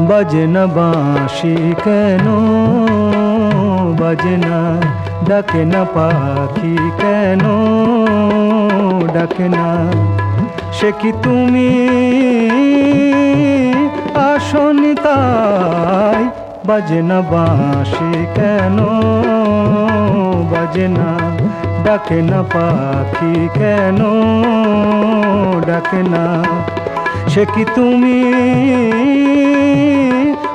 বাজে না বাঁশি কেন? বাজে না ডাকে না পাখি কেন? ডাকে না সে কি তুমি? আসনি তাই বাজে না বাঁশি কেন? বাজে না ডাকে না পাখি কেন? ডাকে না সে কি তুমি?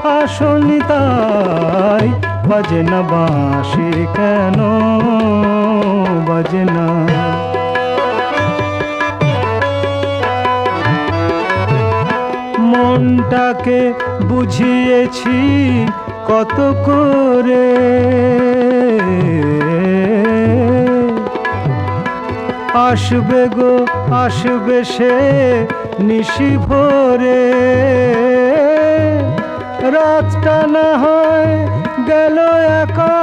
আসনি তাই বাজে না বাঁশি কেন বাজে না মনটাকে বুঝিয়েছি কত করে। আসবে গো, আসবে সে নিশি ভোরে। রাতটা না হয় গেল একা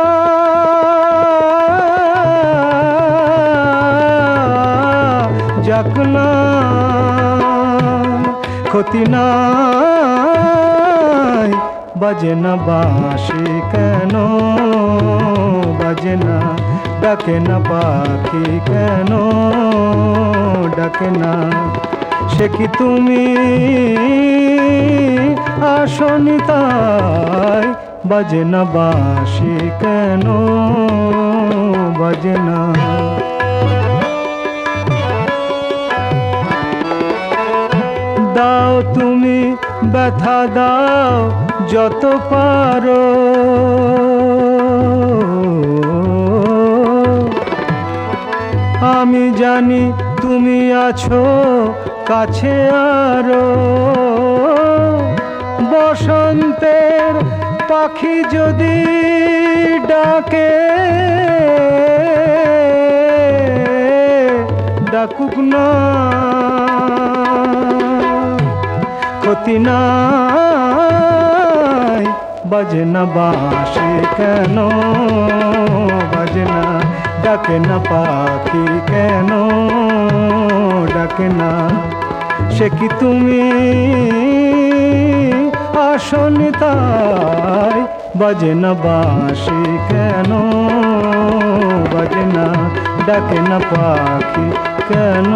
যাক না, ক্ষতি নাই, বাজে না বাঁশি কেন? বাজে না, ডাকে না পাখি কেন? ডাকে না, সে কি তুমি? আসনি তাই বাজে না বাঁশি কেন? বাজে না দাও তুমি ব্যথা, দাও যত পারো। আমি জানি তুমি আছো কাছে আরও। বসন্তের পাখি যদি ডাকে, ডাকুক না। ক্ষতি নাই, বাজে না বাসে কেন? বাজে না, ডাকে না পাখি, কেন? ডাকে না। সে কি তুমি? আসনি তাই বাজে না বাঁশি কেন? বাজে না ডাকে না পাখি কেন?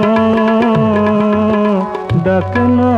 ডাকে না